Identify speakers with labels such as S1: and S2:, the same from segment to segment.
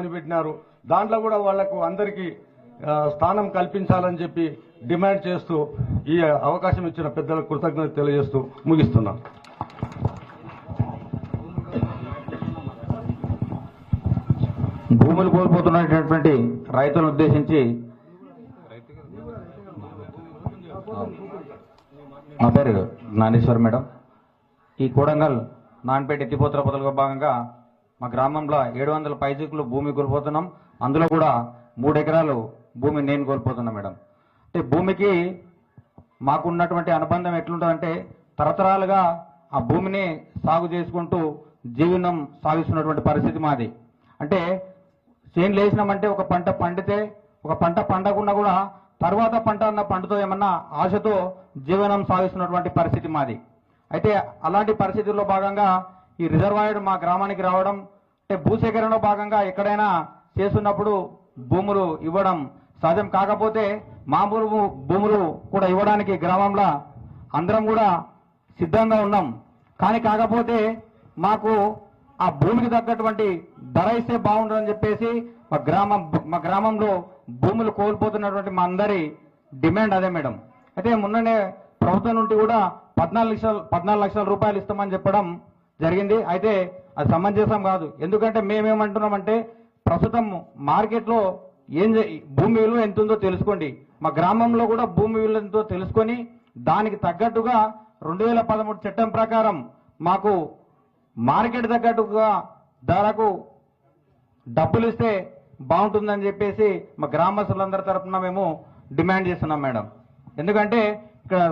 S1: అని పెట్టినారు. దాంట్లో కూడా వాళ్ళకు అందరికీ స్థానం కల్పించాలని చెప్పి డిమాండ్ చేస్తూ ఈ అవకాశం ఇచ్చిన పెద్దలకు కృతజ్ఞత తెలియజేస్తూ ముగిస్తున్నాం.
S2: భూములు కోల్పోతున్నటువంటి రైతులను ఉద్దేశించి నా పేరు జ్ఞానేశ్వర్ మేడం. ఈ కూడంగల్ నాన్పేట ఎత్తిపోతల పథకంలో భాగంగా మా గ్రామంలో ఏడు వందల పైచికులు భూమి కోల్పోతున్నాం. అందులో కూడా మూడు ఎకరాలు భూమి నేను కోల్పోతున్నా మేడం. అంటే భూమికి మాకున్నటువంటి అనుబంధం ఎట్లుంటుందంటే తరతరాలుగా ఆ భూమిని సాగు చేసుకుంటూ జీవనం సాగిస్తున్నటువంటి పరిస్థితి మాది. అంటే చేనులు వేసినామంటే ఒక పంట పండితే ఒక పంట పండకుండా కూడా తర్వాత పంట అన్న పంటతో ఏమన్నా ఆశతో జీవనం సాగిస్తున్నటువంటి పరిస్థితి మాది. అయితే అలాంటి పరిస్థితుల్లో భాగంగా ఈ రిజర్వాయర్ మా గ్రామానికి రావడం అంటే భూసేకరణలో భాగంగా ఎక్కడైనా చేస్తున్నప్పుడు భూములు ఇవ్వడం సాధ్యం కాకపోతే మామూలు భూములు కూడా ఇవ్వడానికి గ్రామంలో అందరం కూడా సిద్ధంగా ఉన్నాం. కానీ కాకపోతే మాకు ఆ భూమికి తగ్గటువంటి ధర ఇస్తే బాగుంటుందని చెప్పేసి మా గ్రామం మా గ్రామంలో భూములు కోల్పోతున్నటువంటి మా అందరి డిమాండ్ అదే మేడం. అయితే మొన్ననే ప్రభుత్వం నుండి కూడా పద్నాలుగు లక్షల పద్నాలుగు లక్షల రూపాయలు ఇస్తామని చెప్పడం జరిగింది. అయితే అది సమంజసం కాదు. ఎందుకంటే మేమేమంటున్నామంటే ప్రస్తుతం మార్కెట్లో ఏం భూమి విలువ ఎంత ఉందో తెలుసుకోండి. మా గ్రామంలో కూడా భూమి విలువ ఎంతో తెలుసుకొని దానికి తగ్గట్టుగా రెండు వేల పదమూడు చట్టం ప్రకారం మాకు మార్కెట్ తగ్గట్టుగా ధరకు డబ్బులు ఇస్తే బాగుంటుందని చెప్పేసి మా గ్రామస్తులందరి తరఫున మేము డిమాండ్ చేస్తున్నాం మేడం. ఎందుకంటే ఇక్కడ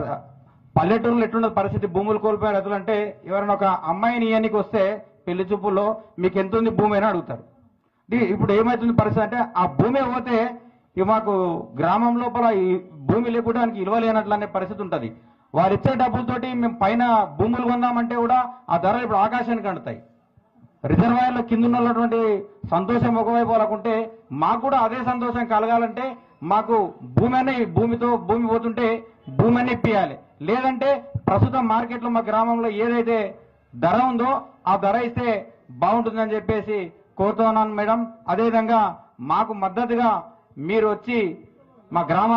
S2: పల్లెటూరులో ఎట్లున్నది పరిస్థితి? భూములు కోల్పోయిన రైతులు అంటే ఎవరైనా ఒక అమ్మాయిని ఇయ్యానికి వస్తే పెళ్ళి చూపుల్లో మీకు ఎంత ఉంది భూమి అని అడుగుతారు. ఇప్పుడు ఏమవుతుంది పరిస్థితి అంటే ఆ భూమి పోతే మాకు గ్రామం లోపల ఈ భూమి లేకుండా ఇలువ లేనట్లు అనే పరిస్థితి ఉంటుంది. వారు ఇచ్చే డబ్బులతోటి మేము పైన భూములు కొందామంటే కూడా ఆ ధరలు ఇప్పుడు ఆకాశానికి అంటుతాయి. రిజర్వాయర్లో కింద ఉన్నటువంటి సంతోషం ఒకవైపు వాళ్ళకుంటే మాకు కూడా అదే సంతోషం కలగాలంటే మాకు భూమి అనే భూమితో భూమి పోతుంటే భూమి అనే ఇప్పియాలి. లేదంటే ప్రస్తుతం మార్కెట్లో మా గ్రామంలో ఏదైతే ధర ఉందో ఆ ధర ఇస్తే బాగుంటుందని చెప్పేసి కోరుతున్నాను మేడం. అదేవిధంగా మాకు మద్దతుగా మీరు వచ్చి మా గ్రామ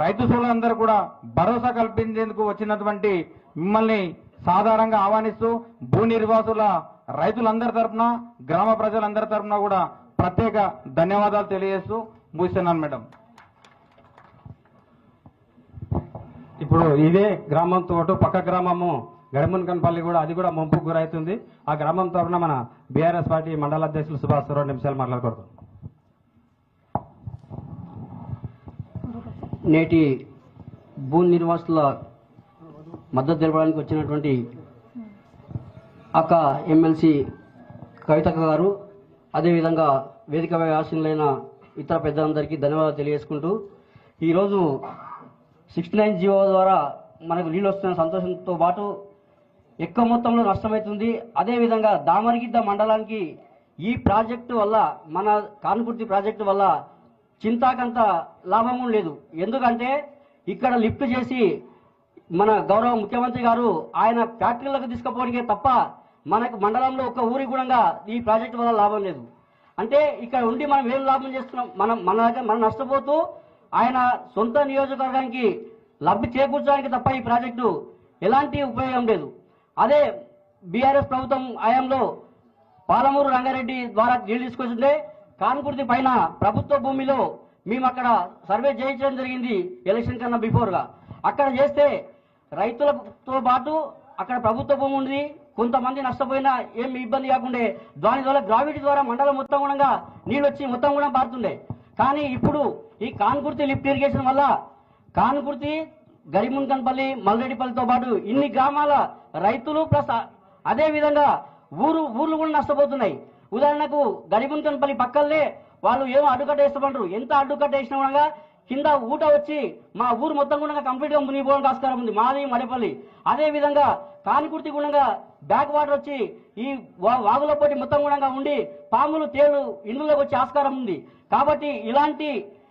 S2: రైతు సోదరులందరూ కూడా భరోసా కల్పించేందుకు వచ్చినటువంటి మిమ్మల్ని సాధారణంగా ఆహ్వానిస్తూ భూ నిర్వాసుల రైతులందరి తరఫున గ్రామ ప్రజలందరి తరఫున కూడా ప్రత్యేక ధన్యవాదాలు తెలియజేస్తూ ముగిస్తున్నాను మేడం.
S3: ఇప్పుడు ఇదే గ్రామంతో పక్క గ్రామము గడిమున్కన్పల్లి కూడా అది కూడా ముంపుకు గురవుతుంది ఆ గ్రామం తరఫున మన బీఆర్ఎస్ పార్టీ మండల అధ్యక్షులు సుభాష్ రెండు నిమిషాలు మాట్లాడకూడదు
S4: నేటి భూ నిర్వాసుల మద్దతు తెలపడానికి వచ్చినటువంటి అక్క ఎమ్మెల్సీ కవితక్క గారు అదేవిధంగా వేదిక ఆశీనులైన ఇతర పెద్దలందరికీ ధన్యవాదాలు తెలియజేసుకుంటూ ఈరోజు సిక్స్టీ నైన్ జీవో ద్వారా మనకు నీళ్ళు వస్తున్న సంతోషంతో పాటు ఎక్కువ మొత్తంలో నష్టమవుతుంది. అదేవిధంగా దామరిగిద్ద మండలానికి ఈ ప్రాజెక్టు వల్ల మన కాన్పుర్తి ప్రాజెక్టు వల్ల చింతాకంత లాభము లేదు. ఎందుకంటే ఇక్కడ లిఫ్ట్ చేసి మన గౌరవ ముఖ్యమంత్రి గారు ఆయన ఫ్యాక్టరీలకు తీసుకుపోవడానికే తప్ప మనకు మండలంలో ఒక ఊరి కూడా ఈ ప్రాజెక్టు వల్ల లాభం లేదు. అంటే ఇక్కడ ఉండి మనం ఏం లాభం చేస్తున్నాం? మనం మన దగ్గర మనం నష్టపోతూ ఆయన సొంత నియోజకవర్గానికి లబ్ధి చేకూర్చడానికి తప్ప ఈ ప్రాజెక్టు ఎలాంటి ఉపయోగం లేదు. అదే బీఆర్ఎస్ ప్రభుత్వం హయాంలో పాలమూరు రంగారెడ్డి ద్వారా నీళ్ళు తీసుకొస్తుంటే కాన్కుర్తి పైన ప్రభుత్వ భూమిలో మేము అక్కడ సర్వే చేయించడం జరిగింది ఎలక్షన్ కన్నా బిఫోర్గా. అక్కడ చేస్తే రైతులతో పాటు అక్కడ ప్రభుత్వ భూమి ఉంది. కొంతమంది నష్టపోయినా ఏం ఇబ్బంది కాకుండా. దాని ద్వారా గ్రావిటీ ద్వారా మండలం మొత్తం కూడా నీళ్ళు వచ్చి మొత్తం కూడా పారుతుండే. కానీ ఇప్పుడు ఈ కాన్కుర్తి లిఫ్ట్ ఇరిగేషన్ వల్ల కాన్కుర్తి గరిమున్కన్పల్లి మల్రెడ్డిపల్లితో పాటు ఇన్ని గ్రామాల రైతులు ప్లస్ అదే విధంగా ఊరు ఊర్లు కూడా నష్టపోతున్నాయి. ఉదాహరణకు గరిమున్కన్పల్లి పక్కల్లే వాళ్ళు ఏమో అడ్డుకట్ట వేస్తామంటారు ఎంత అడ్డుకట్ట వేసినా కూడా కింద ఊట వచ్చి మా ఊరు మొత్తం గుండంగా కంప్లీట్గా మునిగిపోవడానికి ఆస్కారం ఉంది. మాది మడపల్లి. అదే విధంగా కానికుర్తి గుణంగా బ్యాక్ వాటర్ వచ్చి ఈ వా- వాగుల పోటీ మొత్తం గుణంగా ఉండి పాములు తేలు ఇండ్లలోకి వచ్చే ఆస్కారం ఉంది. కాబట్టి ఇలాంటి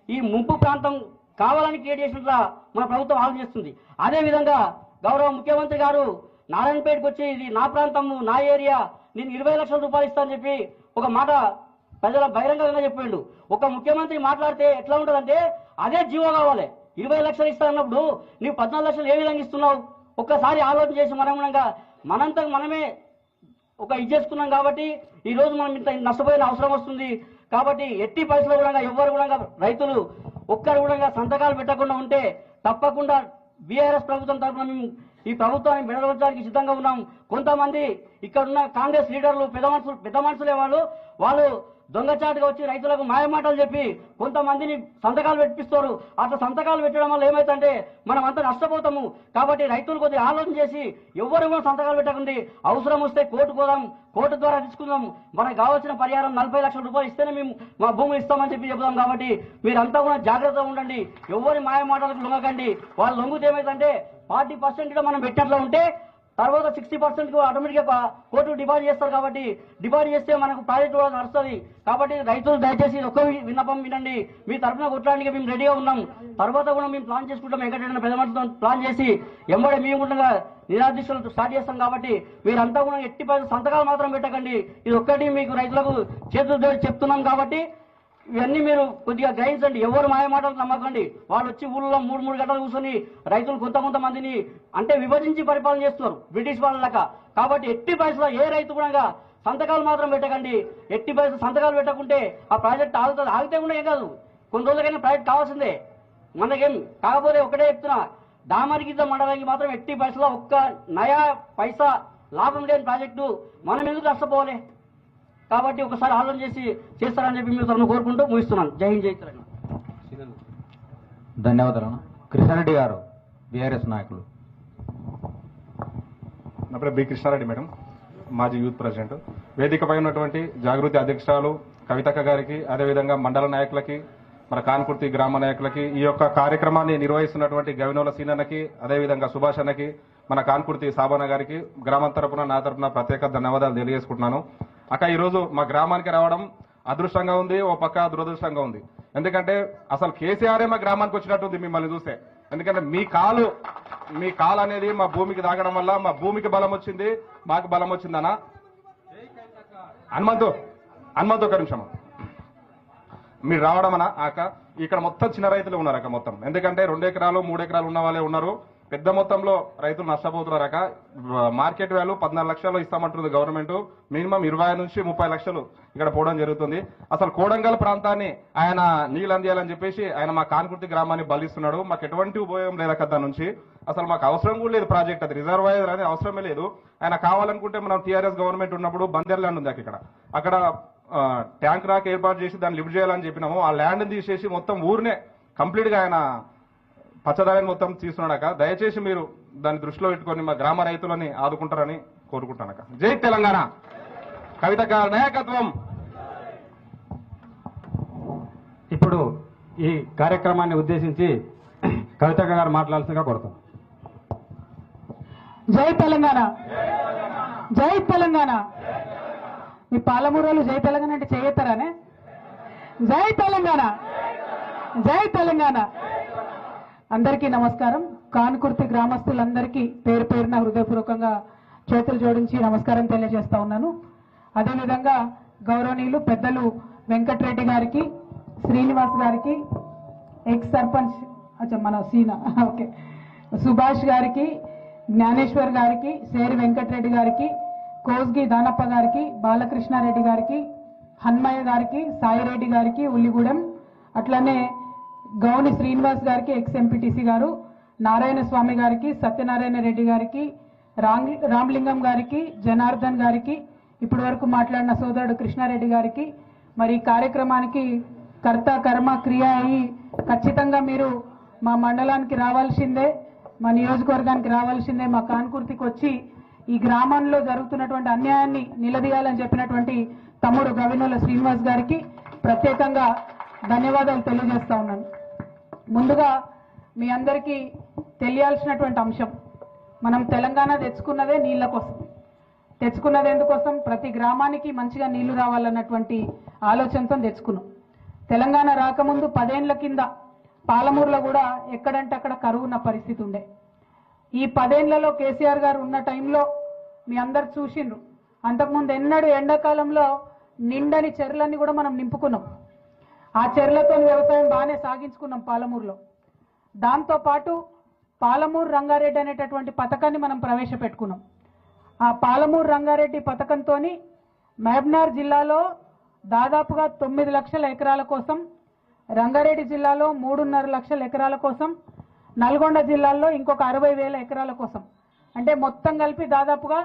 S4: ఈ ముంపు ప్రాంతం కావాలని క్రియేట్ చేసినట్లా మన ప్రభుత్వం ఆలోచిస్తుంది అదే విధంగా గౌరవ ముఖ్యమంత్రి గారు నారాయణపేటకు వచ్చి ఇది నా ప్రాంతము నా ఏరియా నేను ఇరవై లక్షల రూపాయలు ఇస్తానని చెప్పి ఒక మాట ప్రజల బహిరంగంగా చెప్పిండు ఒక ముఖ్యమంత్రి మాట్లాడితే ఎట్లా ఉంటుందంటే అదే జీవో కావాలి. ఇరవై లక్షలు ఇస్తా అన్నప్పుడు నీవు పద్నాలుగు లక్షలు ఏ విధంగా ఇస్తున్నావు? ఒక్కసారి ఆలోచన చేసి మనం కూడా మనంతా మనమే ఒక ఇది చేసుకున్నాం కాబట్టి ఈ రోజు మనం ఇంత నష్టపోయిన అవసరం వస్తుంది. కాబట్టి ఎట్టి పరిస్థితుల్లో కూడా ఎవ్వరు కూడా రైతులు ఒక్కరు కూడా సంతకాలు పెట్టకుండా ఉంటే తప్పకుండా బీఆర్ఎస్ ప్రభుత్వం తరఫున మేము ఈ ప్రభుత్వాన్ని విడదొచ్చడానికి సిద్ధంగా ఉన్నాం. కొంతమంది ఇక్కడ ఉన్న కాంగ్రెస్ లీడర్లు పెద్ద మనుషులు పెద్ద మనుషులే వాళ్ళు వాళ్ళు దొంగచాటుగా వచ్చి రైతులకు మాయమాటలు చెప్పి కొంతమందిని సంతకాలు పెట్టిస్తారు అట్లా సంతకాలు పెట్టడం వల్ల ఏమైతుందంటే మనం అంతా నష్టపోతాము. కాబట్టి రైతులు కొద్దిగా ఆలోచన చేసి ఎవరు కూడా సంతకాలు పెట్టకండి. అవసరం వస్తే కోర్టు పోదాం. కోర్టు ద్వారా తీసుకుందాం. మనకు కావాల్సిన పరిహారం నలభై లక్షల రూపాయలు ఇస్తేనే మేము మా భూమి ఇస్తామని చెప్పి చెప్తాం కాబట్టి మీరంతా కూడా జాగ్రత్తగా ఉండండి. ఎవరి మాయమాటలకు లొంగకండి. వాళ్ళు లొంగితే ఏమైందంటే ఫార్టీ పర్సెంట్ మనం పెట్టినట్లు ఉంటే తర్వాత సిక్స్టీ పర్సెంట్ ఆటోమేటిక్గా కోర్టు డిపాజిట్ చేస్తారు కాబట్టి డిపాజిట్ చేస్తే మనకు ప్రాజెక్ట్ కూడా నడుస్తుంది. కాబట్టి రైతులు దయచేసి ఒక్క విన్నపం వినండి. మీ తరఫున కొట్టడానికి మేము రెడీగా ఉన్నాం. తర్వాత కూడా మేము ప్లాన్ చేసుకుంటాం. ఎక్కడైనా పెద్ద ప్లాన్ చేసి ఎంబడే మేము కూడా నిరాదీక్షలు స్టార్ట్ చేస్తాం కాబట్టి మీరంతా కూడా ఎట్టి సంతకాలు మాత్రం పెట్టకండి. ఇది ఒక్కటి మీకు రైతులకు చేతులు చెప్తున్నాం కాబట్టి ఇవన్నీ మీరు కొద్దిగా గ్రహించండి. ఎవరు మాయ మాటలు నమ్మకండి. వాళ్ళు వచ్చి ఊళ్ళో మూడు మూడు గంటలు కూర్చొని రైతులు కొంత కొంతమందిని అంటే విభజించి పరిపాలన చేస్తున్నారు బ్రిటిష్ వాళ్ళక కాబట్టి ఎట్టి పరిస్థితుల్లో ఏ రైతు కూడా సంతకాలు మాత్రం పెట్టకండి. ఎట్టి పరిస్థితులు సంతకాలు పెట్టకుంటే ఆ ప్రాజెక్ట్ ఆగుతుంది ఆగితే కూడా ఏం కాదు. కొన్ని రోజులకైనా ప్రాజెక్ట్ కావాల్సిందే. మనకేం కాకపోతే ఒకటే చెప్తున్నా. దామరిగిద్ద మండలానికి మాత్రం ఎట్టి పరిస్థితుల్లో ఒక్క నయా పైసా లాభం లేని ప్రాజెక్టు మనం ఎందుకు నష్టపోవాలి. కాబట్టి ఒకసారి ఆలోచన చేసి చేస్తారని చెప్పి మీరు కోరుకుంటూ ముగిస్తున్నాను జై హింద్ జై తెలంగాణ.
S2: ధన్యవాదాలు కృష్ణారెడ్డి గారు బీఆర్ఎస్ నాయకులు.
S5: నా పేరు బి కృష్ణారెడ్డి మేడం మాజీ యూత్ ప్రెసిడెంట్. వేదికపై ఉన్నటువంటి జాగృతి అధ్యక్షురాలు కవితక్క గారికి అదేవిధంగా మండల నాయకులకి మన కాన్కుర్తి గ్రామ నాయకులకి ఈ యొక్క కార్యక్రమాన్ని నిర్వహిస్తున్నటువంటి గవినోల సీనన్నకి అదేవిధంగా సుభాష్ అన్నకి మన కాన్కుర్తి సాబన్న గారికి గ్రామం తరపున నా తరపున ప్రత్యేక ధన్యవాదాలు తెలియజేసుకుంటున్నాను. అక్క ఈరోజు మా గ్రామానికి రావడం అదృష్టంగా ఉంది ఓ పక్క దురదృష్టంగా ఉంది. ఎందుకంటే అసలు కేసీఆరే మా గ్రామానికి వచ్చినట్టుంది మిమ్మల్ని చూస్తే. ఎందుకంటే మీ కాలు మీ కాలు అనేది మా భూమికి తాగడం వల్ల మా భూమికి బలం వచ్చింది మాకు బలం వచ్చిందనా హనుమంతు హనుమంతు ఒక నిమిషం. మీరు రావడం అన్న ఇక్కడ మొత్తం చిన్న రైతులు ఉన్నారు అక్క మొత్తం. ఎందుకంటే రెండు ఎకరాలు మూడు ఎకరాలు ఉన్న వాళ్ళే ఉన్నారు. పెద్ద మొత్తంలో రైతులు నష్టపోతున్నారక మార్కెట్ వాల్యూ పద్నాలుగు లక్షలు ఇస్తామంటుంది గవర్నమెంట్. మినిమం ఇరవై నుంచి ముప్పై లక్షలు ఇక్కడ పోవడం జరుగుతుంది. అసలు కోడంగల్ ప్రాంతాన్ని ఆయన నీళ్ళు అందియాలని చెప్పేసి ఆయన మా కాన్కుర్తి గ్రామాన్ని బలిస్తున్నాడు. మాకు ఎటువంటి ఉపయోగం లేదక దాని నుంచి. అసలు మాకు అవసరం కూడా లేదు ప్రాజెక్ట్ అది. రిజర్వాయర్ అనేది అవసరమే లేదు. ఆయన కావాలనుకుంటే మనం టీఆర్ఎస్ గవర్నమెంట్ ఉన్నప్పుడు బందేర్ ల్యాండ్ ఉంది అక్కడ. ఇక్కడ అక్కడ ట్యాంక్ రాక్ ఏర్పాటు చేసి దాన్ని లిఫ్ట్ చేయాలని చెప్పినాము. ఆ ల్యాండ్ని తీసేసి మొత్తం ఊరినే కంప్లీట్గా ఆయన పచ్చదారిని మొత్తం తీసుకున్నాడక దయచేసి మీరు దాన్ని దృష్టిలో పెట్టుకొని మా గ్రామ రైతులని ఆదుకుంటారని కోరుకుంటానక జై తెలంగాణ. కవిత గారి నాయకత్వం.
S3: ఇప్పుడు ఈ కార్యక్రమాన్ని ఉద్దేశించి కవిత గారు మాట్లాడాల్సిందిగా కోరుతాం.
S6: జై తెలంగాణ. జై తెలంగాణ. మీ పాలమూరులు జై తెలంగాణ అంటే చేయతారానే జై తెలంగాణ. జై తెలంగాణ. అందరికీ నమస్కారం. కానుకుర్తి గ్రామస్తులందరికీ పేరు పేరున హృదయపూర్వకంగా చేతులు జోడించి నమస్కారం తెలియజేస్తా ఉన్నాను. అదేవిధంగా గౌరవనీయులు పెద్దలు వెంకటరెడ్డి గారికి శ్రీనివాస్ గారికి ఎక్స్ సర్పంచ్ అచ్చా మన సీనా ఓకే సుభాష్ గారికి జ్ఞానేశ్వర్ గారికి సేరి వెంకటరెడ్డి గారికి కోస్గి దానప్ప గారికి బాలకృష్ణారెడ్డి గారికి హన్మయ్య గారికి సాయిరెడ్డి గారికి ఉల్లిగూడెం అట్లనే గౌని శ్రీనివాస్ గారికి ఎక్స్ ఎంపీటీసీ గారు నారాయణ స్వామి గారికి సత్యనారాయణ రెడ్డి గారికి రామ్లింగం గారికి జనార్దన్ గారికి ఇప్పటి వరకు మాట్లాడిన సోదరుడు కృష్ణారెడ్డి గారికి మరి కార్యక్రమానికి కర్త కర్మ క్రియ అయి ఖచ్చితంగా మీరు మా మండలానికి రావాల్సిందే మా నియోజకవర్గానికి రావాల్సిందే మా కాన్కుర్తికి వచ్చి ఈ గ్రామంలో జరుగుతున్నటువంటి అన్యాయాన్ని నిలదీయాలని చెప్పినటువంటి తమ్ముడు గవినోల శ్రీనివాస్ గారికి ప్రత్యేకంగా ధన్యవాదాలు తెలియజేస్తా ఉన్నాను. ముందుగా మీ అందరికీ తెలియాల్సినటువంటి అంశం. మనం తెలంగాణ తెచ్చుకున్నదే నీళ్ళ కోసం. తెచ్చుకున్నది ఎందుకోసం? ప్రతి గ్రామానికి మంచిగా నీళ్ళు రావాలన్నటువంటి ఆలోచనతో తెచ్చుకున్నాం. తెలంగాణ రాకముందు పదేండ్ల కింద పాలమూరులో కూడా ఎక్కడంటే అక్కడ కరువున్న పరిస్థితి ఉండే. ఈ పదేండ్లలో కేసీఆర్ గారు ఉన్న టైంలో మీ అందరు చూసిండ్రు. అంతకుముందు ఎన్నడూ ఎండాకాలంలో నిండని చెర్లన్నీ కూడా మనం నింపుకున్నాం. ఆ చెర్లతో వ్యవసాయం బాగానే సాగించుకున్నాం పాలమూరులో. దాంతోపాటు పాలమూరు రంగారెడ్డి అనేటటువంటి పథకాన్ని మనం ప్రవేశపెట్టుకున్నాం. ఆ పాలమూరు రంగారెడ్డి పథకంతో మహబ్నార్ జిల్లాలో దాదాపుగా తొమ్మిది లక్షల ఎకరాల కోసం రంగారెడ్డి జిల్లాలో మూడున్నర లక్షల ఎకరాల కోసం నల్గొండ జిల్లాలో ఇంకొక అరవై వేల ఎకరాల కోసం. అంటే మొత్తం కలిపి దాదాపుగా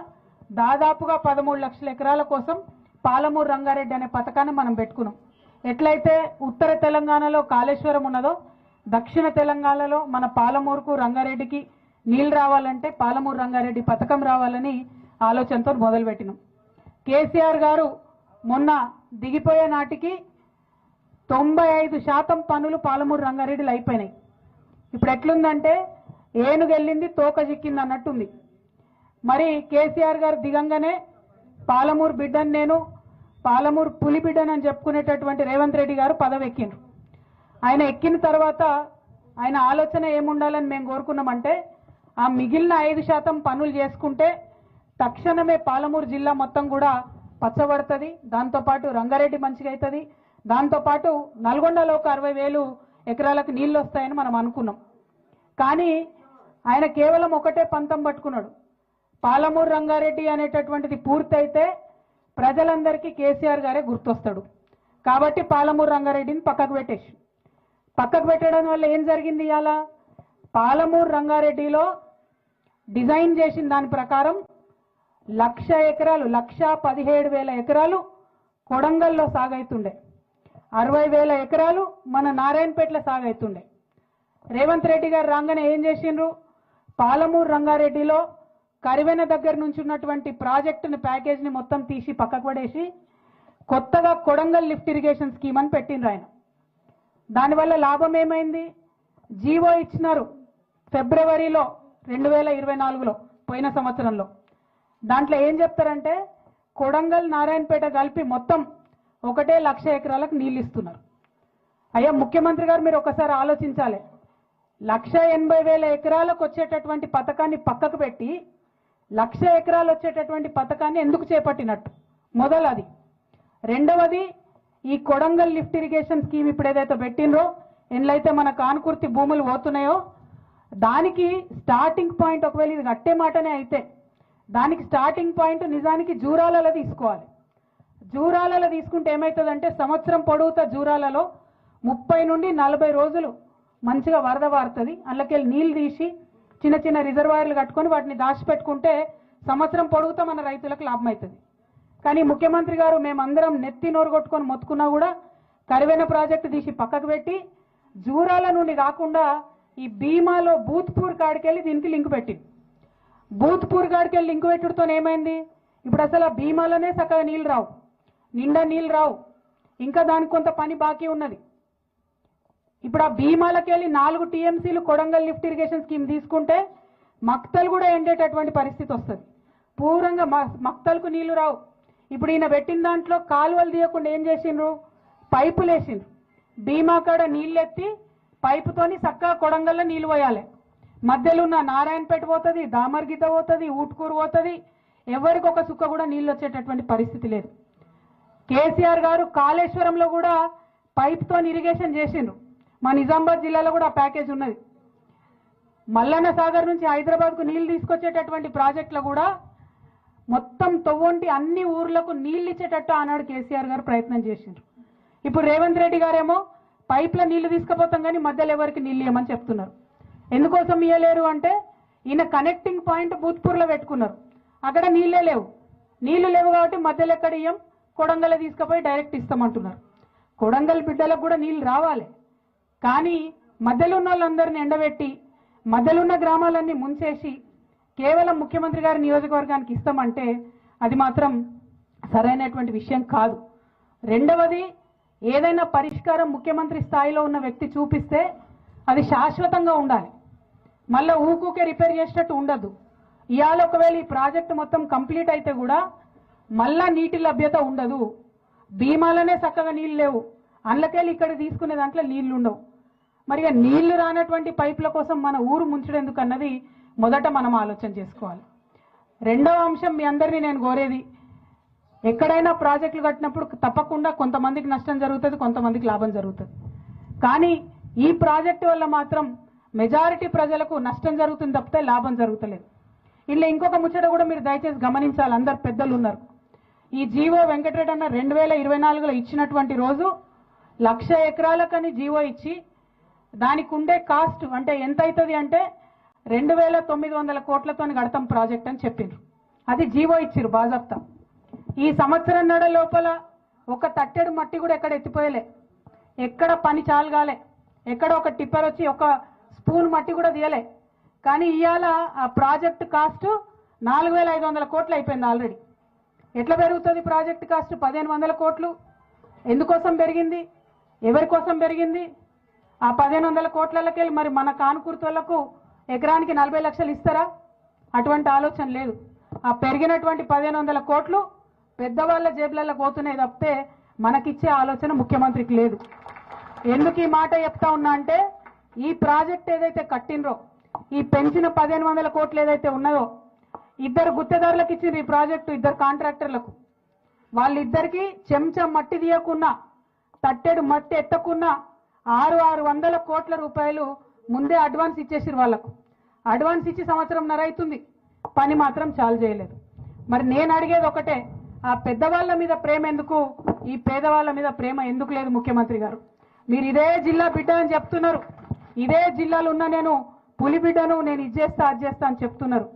S6: దాదాపుగా పదమూడు లక్షల ఎకరాల కోసం పాలమూరు రంగారెడ్డి అనే పథకాన్ని మనం పెట్టుకున్నాం. ఎట్లయితే ఉత్తర తెలంగాణలో కాళేశ్వరం ఉన్నదో దక్షిణ తెలంగాణలో మన పాలమూరుకు రంగారెడ్డికి నీళ్ళు రావాలంటే పాలమూరు రంగారెడ్డి పథకం రావాలని ఆలోచనతో మొదలుపెట్టినాం. కేసీఆర్ గారు మొన్న దిగిపోయే నాటికి తొంభై ఐదు శాతం పనులు పాలమూరు రంగారెడ్డిలో అయిపోయినాయి. ఇప్పుడు ఎట్లుందంటే ఏనుగెళ్ళింది తోక చిక్కింది అన్నట్టుంది. మరి కేసీఆర్ గారు దిగంగానే పాలమూరు బిడ్డను నేను పాలమూరు పులిబిడ్డనని చెప్పుకునేటటువంటి రేవంత్ రెడ్డి గారు పదవి ఎక్కిండ్రు. ఆయన ఎక్కిన తర్వాత ఆయన ఆలోచన ఏముండాలని మేము కోరుకున్నామంటే ఆ మిగిలిన ఐదు శాతం పనులు చేసుకుంటే తక్షణమే పాలమూరు జిల్లా మొత్తం కూడా పచ్చబడుతుంది. దాంతోపాటు రంగారెడ్డి మంచిగా అవుతుంది. దాంతోపాటు నల్గొండలో ఒక అరవై వేలు ఎకరాలకు నీళ్ళు వస్తాయని మనం అనుకున్నాం. కానీ ఆయన కేవలం ఒకటే పంతం పట్టుకున్నాడు. పాలమూరు రంగారెడ్డి అనేటటువంటిది పూర్తయితే ప్రజలందరికీ కేసీఆర్ గారే గుర్తొస్తాడు. కాబట్టి పాలమూరు రంగారెడ్డిని పక్కకు పెట్టేసి. పక్కకు పెట్టడం వల్ల ఏం జరిగింది ఇవాళ పాలమూరు రంగారెడ్డిలో డిజైన్ చేసిన దాని ప్రకారం లక్ష ఎకరాలు లక్ష పదిహేడు వేల ఎకరాలు కొడంగల్లో సాగైతుండే. అరవై వేల ఎకరాలు మన నారాయణపేటలో సాగైతుండే. రేవంత్ రెడ్డి గారు రాగానే ఏం చేసిండ్రు? పాలమూరు రంగారెడ్డిలో కరివెన దగ్గర నుంచి ఉన్నటువంటి ప్రాజెక్టుని ప్యాకేజ్ని మొత్తం తీసి పక్కకు పడేసి కొత్తగా కొడంగల్ లిఫ్ట్ ఇరిగేషన్ స్కీమ్ అని పెట్టిండ్రు ఆయన. దానివల్ల లాభం ఏమైంది? జీవో ఇచ్చినారు ఫిబ్రవరిలో రెండు వేల ఇరవై నాలుగులో పోయిన సంవత్సరంలో. దాంట్లో ఏం చెప్తారంటే కొడంగల్ నారాయణపేట కలిపి మొత్తం ఒకటే లక్ష ఎకరాలకు నీళ్ళు ఇస్తున్నారు. అయ్యా ముఖ్యమంత్రి గారు మీరు ఒకసారి ఆలోచించాలి. లక్ష ఎనభై వేల ఎకరాలకు వచ్చేటటువంటి పథకాన్ని పక్కకు పెట్టి లక్ష ఎకరాలు వచ్చేటటువంటి పథకాన్ని ఎందుకు చేపట్టినట్టు? మొదలది. రెండవది ఈ కొడంగల్ లిఫ్ట్ ఇరిగేషన్ స్కీమ్ ఇప్పుడు ఏదైతే పెట్టినరో ఎందులైతే మన కానుకుర్తి భూములు పోతున్నాయో దానికి స్టార్టింగ్ పాయింట్ ఒకవేళ ఇది కట్టే మాటనే అయితే దానికి స్టార్టింగ్ పాయింట్ నిజానికి జూరాలలో తీసుకోవాలి. జూరాలలో తీసుకుంటే ఏమవుతుందంటే సంవత్సరం పొడవుతా జూరాలలో ముప్పై నుండి నలభై రోజులు మంచిగా వరద వారుతుంది అందులోకెళ్ళి నీళ్ళు తీసి చిన్న చిన్న రిజర్వాయర్లు కట్టుకొని వాటిని దాచిపెట్టుకుంటే సంవత్సరం పొడుగుతా మన రైతులకు లాభం అవుతుంది కానీ ముఖ్యమంత్రి గారు మేమందరం నెత్తి నోరు కొట్టుకొని మొత్తుకున్నా కూడా కరివేన ప్రాజెక్టు తీసి పక్కకు పెట్టి జూరాల నుండి కాకుండా ఈ భీమాలో బూత్పూర్ కాడికెళ్ళి దీనికి లింక్ పెట్టింది. బూత్పూర్ కాడికెళ్ళి లింక్ పెట్టుడుతో ఏమైంది? ఇప్పుడు అసలు ఆ భీమాలోనే సక్కగా నీళ్ళు రావు. నిండా నీళ్ళు రావు. ఇంకా దానికి కొంత పని బాకీ ఉన్నది. ఇప్పుడు ఆ భీమాలకెళ్ళి నాలుగు టీఎంసీలు కొడంగల్ లిఫ్ట్ ఇరిగేషన్ స్కీమ్ తీసుకుంటే మక్తలు కూడా ఎండేటటువంటి పరిస్థితి వస్తుంది. పూరంగా మక్తలకు నీళ్ళు రావు. ఇప్పుడు ఈయన పెట్టిన దాంట్లో కాలువలు తీయకుండా ఏం చేసిండ్రు? పైపులు వేసిండ్రు భీమా కాడ నీళ్ళు ఎత్తి పైపుతోని చక్కగా కొడంగల్లో నీళ్ళు పోయాలి. మధ్యలో ఉన్న నారాయణపేట పోతుంది దామర్గిత పోతుంది ఊట్కూరు పోతుంది. ఎవరికి ఒక సుక్క కూడా నీళ్ళు వచ్చేటటువంటి పరిస్థితి లేదు. కేసీఆర్ గారు కాళేశ్వరంలో కూడా పైప్తో ఇరిగేషన్ చేసిండ్రు. మా నిజామాబాద్ జిల్లాలో కూడా ఆ ప్యాకేజ్ ఉన్నది. మల్లన్న సాగర్ నుంచి హైదరాబాద్కు నీళ్ళు తీసుకొచ్చేటటువంటి ప్రాజెక్టులు కూడా మొత్తం తొవ్వంటి అన్ని ఊర్లకు నీళ్ళు ఇచ్చేటట్టు ఆనాడు కేసీఆర్ గారు ప్రయత్నం చేసిండ్రు. ఇప్పుడు రేవంత్ రెడ్డి గారేమో పైప్లో నీళ్ళు తీసుకుపోతాం కానీ మధ్యలో ఎవరికి నీళ్ళు ఇవ్వమని చెప్తున్నారు. ఎందుకోసం ఇవ్వలేరు అంటే ఈయన కనెక్టింగ్ పాయింట్ భూత్పూర్లో పెట్టుకున్నారు. అక్కడ నీళ్ళే లేవు. నీళ్ళు లేవు కాబట్టి మధ్యలో ఎక్కడ ఇయ్యం? కొడంగల్ తీసుకుపోయి డైరెక్ట్ ఇస్తామంటున్నారు. కొడంగల్ బిడ్డలకు కూడా నీళ్ళు రావాలి. కానీ మధ్యలో ఉన్న వాళ్ళందరిని ఎండబెట్టి మధ్యలో ఉన్న గ్రామాలన్నీ ముంచేసి కేవలం ముఖ్యమంత్రి గారి నియోజకవర్గానికి ఇస్తామంటే అది మాత్రం సరైనటువంటి విషయం కాదు. రెండవది ఏదైనా పరిష్కారం ముఖ్యమంత్రి స్థాయిలో ఉన్న వ్యక్తి చూపిస్తే అది శాశ్వతంగా ఉండాలి. మళ్ళీ ఊకూకే రిపేర్ చేసేటట్టు ఉండదు. ఇవాళ ఒకవేళ ఈ ప్రాజెక్ట్ మొత్తం కంప్లీట్ అయితే కూడా మళ్ళా నీటి లభ్యత ఉండదు. భీమాలనే చక్కగా నీళ్ళు లేవు. అందులోకెళ్ళి ఇక్కడ తీసుకునే దాంట్లో నీళ్ళు ఉండవు మరి నీళ్ళు రానటువంటి పైపుల కోసం మన ఊరు ముంచడెందుకు అన్నది మొదట మనం ఆలోచన చేసుకోవాలి. రెండవ అంశం మీ అందరినీ నేను కోరేది ఎక్కడైనా ప్రాజెక్టులు కట్టినప్పుడు తప్పకుండా కొంతమందికి నష్టం జరుగుతుంది కొంతమందికి లాభం జరుగుతుంది. కానీ ఈ ప్రాజెక్టు వల్ల మాత్రం మెజారిటీ ప్రజలకు నష్టం జరుగుతుంది తప్పితే లాభం జరుగుతలేదు. ఇలా ఇంకొక ముచ్చట కూడా మీరు దయచేసి గమనించాలి అందరు పెద్దలు ఉన్నారు. ఈ జీవో వెంకటరెడ్డి అన్న రెండు వేల ఇరవై నాలుగులో ఇచ్చినటువంటి రోజు లక్ష ఎకరాలకని జీవో ఇచ్చి దానికి ఉండే కాస్ట్ అంటే ఎంత అవుతుంది అంటే రెండు వేల తొమ్మిది వందల కోట్లతో కడతాం ప్రాజెక్ట్ అని చెప్పిండ్రు. అది జీవో ఇచ్చిర్రు బాజాప్తా. ఈ సంవత్సరం నడ లోపల ఒక తట్టెడు మట్టి కూడా ఎక్కడ ఎత్తిపోయలే. ఎక్కడ పని చాలగాలే. ఎక్కడ ఒక టిప్పర్ వచ్చి ఒక స్పూన్ మట్టి కూడా తీయలే. కానీ ఇవాళ ఆ ప్రాజెక్ట్ కాస్ట్ నాలుగు వేల ఐదు వందల కోట్లు అయిపోయింది ఆల్రెడీ ఎట్లా పెరుగుతుంది ప్రాజెక్ట్ కాస్ట్ పదిహేను వందల కోట్లు. ఎందుకోసం పెరిగింది? ఎవరి కోసం పెరిగింది? ఆ పదిహేను వందల కోట్లకెళ్ళి మరి మన కానుకూర్తులకు ఎకరానికి నలభై లక్షలు ఇస్తారా? అటువంటి ఆలోచన లేదు. ఆ పెరిగినటువంటి పదిహేను వందల కోట్లు పెద్దవాళ్ళ జేబులలో పోతున్నాయి తప్పితే మనకిచ్చే ఆలోచన ముఖ్యమంత్రికి లేదు. ఎందుకు ఈ మాట చెప్తా ఉన్నా అంటే ఈ ప్రాజెక్ట్ ఏదైతే కట్టినరో ఈ పెంచిన పదిహేను వందల కోట్లు ఏదైతే ఉన్నదో ఇద్దరు గుత్తెదారులకు ఇచ్చిండ్రు ఈ ప్రాజెక్టు ఇద్దరు కాంట్రాక్టర్లకు. వాళ్ళిద్దరికీ చెంచా మట్టి తీయకున్నా తట్టెడు మట్టి ఎత్తకున్నా ఆరు ఆరు వందల కోట్ల రూపాయలు ముందే అడ్వాన్స్ ఇచ్చేసారు వాళ్ళకు. అడ్వాన్స్ ఇచ్చి సంవత్సరం అవుతుంది పని మాత్రం చాలు చేయలేదు. మరి నేను అడిగేది ఒకటే ఆ పెద్దవాళ్ళ మీద ప్రేమ ఎందుకు? ఈ పేదవాళ్ళ మీద ప్రేమ ఎందుకు లేదు ముఖ్యమంత్రి గారు? మీరు ఇదే జిల్లా బిడ్డ అని చెప్తున్నారు. ఇదే జిల్లాలో ఉన్న నేను పులి బిడ్డను నేను ఇది చేస్తా అది చేస్తా అని చెప్తున్నారు.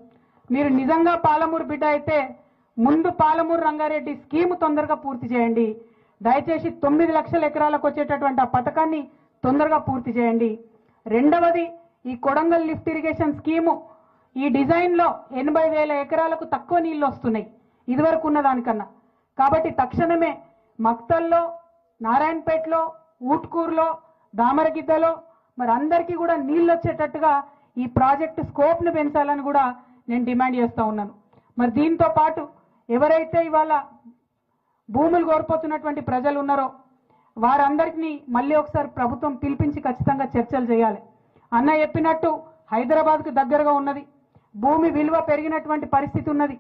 S6: మీరు నిజంగా పాలమూరు బిడ్డ అయితే ముందు పాలమూరు రంగారెడ్డి స్కీమ్ తొందరగా పూర్తి చేయండి. దయచేసి తొమ్మిది లక్షల ఎకరాలకు వచ్చేటటువంటి ఆ పథకాన్ని తొందరగా పూర్తి చేయండి. రెండవది ఈ కొడంగల్ లిఫ్ట్ ఇరిగేషన్ స్కీము ఈ డిజైన్లో ఎనభై వేల ఎకరాలకు తక్కువ నీళ్ళు వస్తున్నాయి. ఇదివరకు ఉన్న దానికన్నా కాబట్టి తక్షణమే మక్తల్లో నారాయణపేటలో ఊట్కూరులో దామరగిద్దలో మరి అందరికీ కూడా నీళ్ళు వచ్చేటట్టుగా ఈ ప్రాజెక్టు స్కోప్ను పెంచాలని కూడా నేను డిమాండ్ చేస్తూ ఉన్నాను. మరి దీంతో పాటు ఎవరైతే ఇవాళ భూములు కోల్పోతున్నటువంటి ప్రజలు ఉన్నారో వారందరికీ మళ్ళీ ఒకసారి ప్రభుత్వం పిలిపించి ఖచ్చితంగా చర్చలు చేయాలి. అన్న చెప్పినట్టు హైదరాబాద్కు దగ్గరగా ఉన్నది భూమి విలువ పెరిగినటువంటి పరిస్థితి ఉన్నది.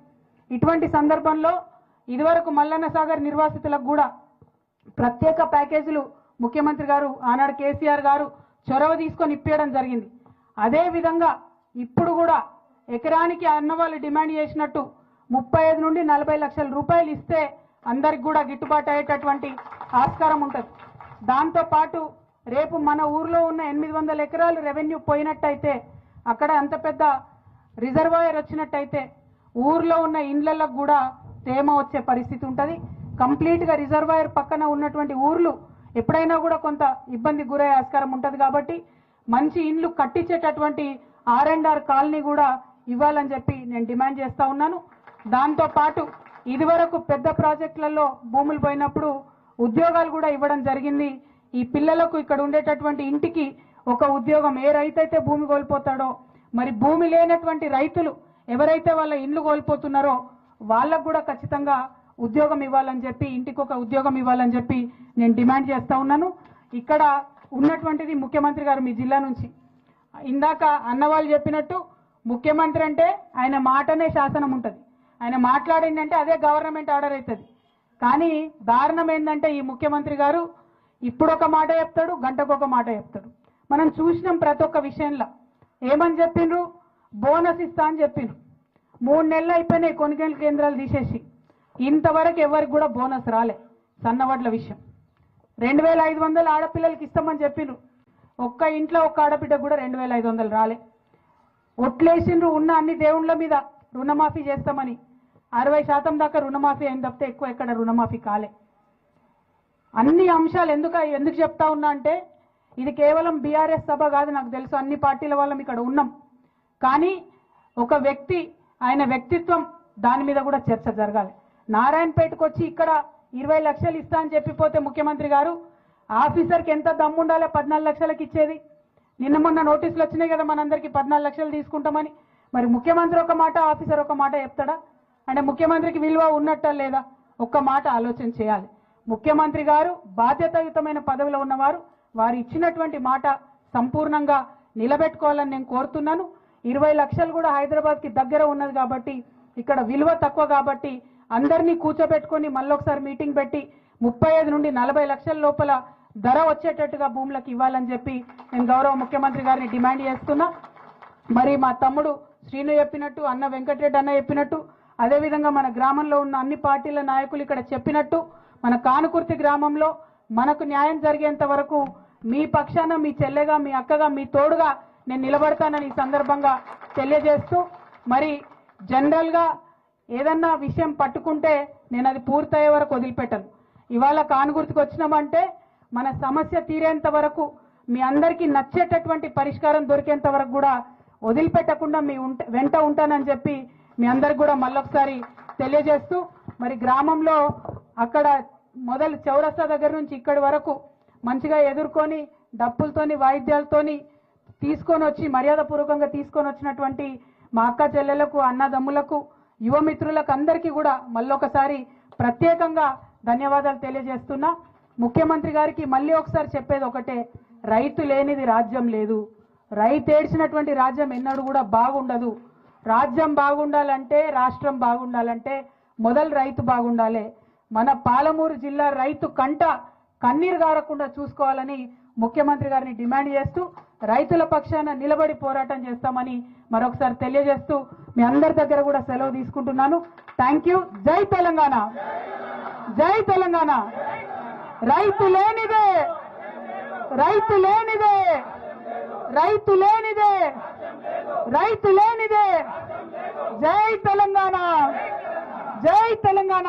S6: ఇటువంటి సందర్భంలో ఇదివరకు మల్లన్న సాగర్ నిర్వాసితులకు కూడా ప్రత్యేక ప్యాకేజీలు ముఖ్యమంత్రి గారు ఆనాడు కేసీఆర్ గారు చొరవ తీసుకొని ఇప్పించడం జరిగింది. అదేవిధంగా ఇప్పుడు కూడా ఎకరానికి అన్న వాళ్ళు డిమాండ్ చేసినట్టు ముప్పై ఐదు నుండి నలభై లక్షల రూపాయలు ఇస్తే అందరికి కూడా గిట్టుబాటు అయ్యేటటువంటి ఆస్కారం ఉంటుంది. దాంతోపాటు రేపు మన ఊర్లో ఉన్న ఎనిమిది వందల ఎకరాలు రెవెన్యూ పోయినట్టయితే అక్కడ అంత పెద్ద రిజర్వాయర్ వచ్చినట్టయితే ఊర్లో ఉన్న ఇండ్లకు కూడా తేమ వచ్చే పరిస్థితి ఉంటుంది. కంప్లీట్గా రిజర్వాయర్ పక్కన ఉన్నటువంటి ఊర్లు ఎప్పుడైనా కూడా కొంత ఇబ్బంది గురయ్యే ఆస్కారం ఉంటుంది కాబట్టి మంచి ఇండ్లు కట్టించేటటువంటి ఆర్ అండ్ ఆర్ కాలనీ కూడా ఇవ్వాలని చెప్పి నేను డిమాండ్ చేస్తూ ఉన్నాను. దాంతోపాటు ఇదివరకు పెద్ద ప్రాజెక్టులలో భూములు పోయినప్పుడు ఉద్యోగాలు కూడా ఇవ్వడం జరిగింది. ఈ పిల్లలకు ఇక్కడ ఉండేటటువంటి ఇంటికి ఒక ఉద్యోగం. ఏ రైతు అయితే భూమి కోల్పోతాడో మరి భూమి లేనటువంటి రైతులు ఎవరైతే వాళ్ళ ఇండ్లు కోల్పోతున్నారో వాళ్ళకు కూడా ఖచ్చితంగా ఉద్యోగం ఇవ్వాలని చెప్పి ఇంటికి ఒక ఉద్యోగం ఇవ్వాలని చెప్పి నేను డిమాండ్ చేస్తూ ఉన్నాను. ఇక్కడ ఉన్నటువంటిది ముఖ్యమంత్రి గారు మీ జిల్లా నుంచి. ఇందాక అన్నవాళ్ళు చెప్పినట్టు ముఖ్యమంత్రి అంటే ఆయన మాటనే శాసనం ఉంటుంది. ఆయన మాట్లాడిందంటే అదే గవర్నమెంట్ ఆర్డర్ అవుతుంది. కానీ దారుణం ఏంటంటే ఈ ముఖ్యమంత్రి గారు ఇప్పుడు ఒక మాట చెప్తాడు గంటకు ఒక మాట చెప్తాడు. మనం చూసినాం ప్రతి ఒక్క విషయంలో. ఏమని చెప్పిండ్రు? బోనస్ ఇస్తా అని చెప్పిండ్రు. మూడు నెలలు అయిపోయినాయి కొనుగోలు కేంద్రాలు తీసేసి. ఇంతవరకు ఎవరికి కూడా బోనస్ రాలే సన్నవాట్ల విషయం. రెండు వేల ఐదు వందలు ఆడపిల్లలకి ఇస్తామని చెప్పిండ్రు. ఒక్క ఇంట్లో ఒక్క ఆడపిల్ల కూడా రెండు వేల ఐదు వందలు రాలే. ఒట్లేసిండ్రు ఉన్న అన్ని దేవుళ్ళ మీద. రుణమాఫీ చేస్తామని. అరవై శాతం దాకా రుణమాఫీ అయిన తప్పితే ఎక్కువ ఎక్కడ రుణమాఫీ కాలే. అన్ని అంశాలు ఎందుకు ఎందుకు చెప్తా ఉన్నా అంటే ఇది కేవలం బీఆర్ఎస్ సభ కాదు నాకు తెలుసు అన్ని పార్టీల వాళ్ళం ఇక్కడ ఉన్నాం. కానీ ఒక వ్యక్తి ఆయన వ్యక్తిత్వం దాని మీద కూడా చర్చ జరగాలి. నారాయణపేటకు వచ్చి ఇక్కడ ఇరవై లక్షలు ఇస్తా అని చెప్పిపోతే ముఖ్యమంత్రి గారు ఆఫీసర్కి ఎంత దమ్ముండాలో పద్నాలుగు లక్షలకు ఇచ్చేది. నిన్న మొన్న నోటీసులు వచ్చినాయి కదా మనందరికీ పద్నాలుగు లక్షలు తీసుకుంటామని. మరి ముఖ్యమంత్రి ఒక మాట ఆఫీసర్ ఒక మాట చెప్తాడా? అంటే ముఖ్యమంత్రికి విలువ ఉన్నట్ట లేదా? ఒక్క మాట ఆలోచన చేయాలి. ముఖ్యమంత్రి గారు బాధ్యతాయుతమైన పదవిలో ఉన్నవారు వారు ఇచ్చినటువంటి మాట సంపూర్ణంగా నిలబెట్టుకోవాలని నేను కోరుతున్నాను. ఇరవై లక్షలు కూడా హైదరాబాద్కి దగ్గర ఉన్నది కాబట్టి ఇక్కడ విలువ తక్కువ కాబట్టి అందరినీ కూర్చోబెట్టుకొని మళ్ళొకసారి మీటింగ్ పెట్టి ముప్పై ఐదు నుండి నలభై లక్షల లోపల ధర వచ్చేటట్టుగా భూములకు ఇవ్వాలని చెప్పి నేను గౌరవ ముఖ్యమంత్రి గారిని డిమాండ్ చేస్తున్నా. మరి మా తమ్ముడు శ్రీను చెప్పినట్టు అన్న వెంకటరెడ్డి అన్న చెప్పినట్టు అదేవిధంగా మన గ్రామంలో ఉన్న అన్ని పార్టీల నాయకులు ఇక్కడ చెప్పినట్టు మన కానుకుర్తి గ్రామంలో మనకు న్యాయం జరిగేంత వరకు మీ పక్షాన మీ చెల్లెగా మీ అక్కగా మీ తోడుగా నేను నిలబడతానని ఈ సందర్భంగా తెలియజేస్తూ మరి జనరల్గా ఏదన్నా విషయం పట్టుకుంటే నేను అది పూర్తయ్యే వరకు వదిలిపెట్టను. ఇవాళ కానుగుర్తికి వచ్చినామంటే మన సమస్య తీరేంత వరకు మీ అందరికీ నచ్చేటటువంటి పరిష్కారం దొరికేంత వరకు కూడా వదిలిపెట్టకుండా మీ ఉంట వెంట ఉంటానని చెప్పి మీ అందరికి కూడా మళ్ళొకసారి తెలియజేస్తూ మరి గ్రామంలో అక్కడ మొదలు చౌరస్తా దగ్గర నుంచి ఇక్కడి వరకు మంచిగా ఎదుర్కొని డప్పులతోని వాయిద్యాలతోని తీసుకొని వచ్చి మర్యాదపూర్వకంగా తీసుకొని వచ్చినటువంటి మా అక్క చెల్లెలకు అన్నదమ్ములకు యువమిత్రులకు అందరికీ కూడా మళ్ళొకసారి ప్రత్యేకంగా ధన్యవాదాలు తెలియజేస్తున్నా. ముఖ్యమంత్రి గారికి మళ్ళీ ఒకసారి చెప్పేది ఒకటే రైతు లేనిది రాజ్యం లేదు. రైతు ఏడ్చినటువంటి రాజ్యం ఎన్నడూ కూడా బాగుండదు. రాజ్యం బాగుండాలంటే రాష్ట్రం బాగుండాలంటే మొదలు రైతు బాగుండాలి. మన పాలమూరు జిల్లా రైతు కంట కన్నీరు గారకుండా చూసుకోవాలని ముఖ్యమంత్రి గారిని డిమాండ్ చేస్తూ రైతుల పక్షాన నిలబడి పోరాటం చేస్తామని మరొకసారి తెలియజేస్తూ మీ అందరి దగ్గర కూడా సెలవు తీసుకుంటున్నాను. Thank you. జై తెలంగాణ. జై తెలంగాణ. రైతు లేనిదే. రైతు లేనిదే. రైతు లేనిదే రైతు లేనిదే. జై తెలంగాణ జై తెలంగాణ.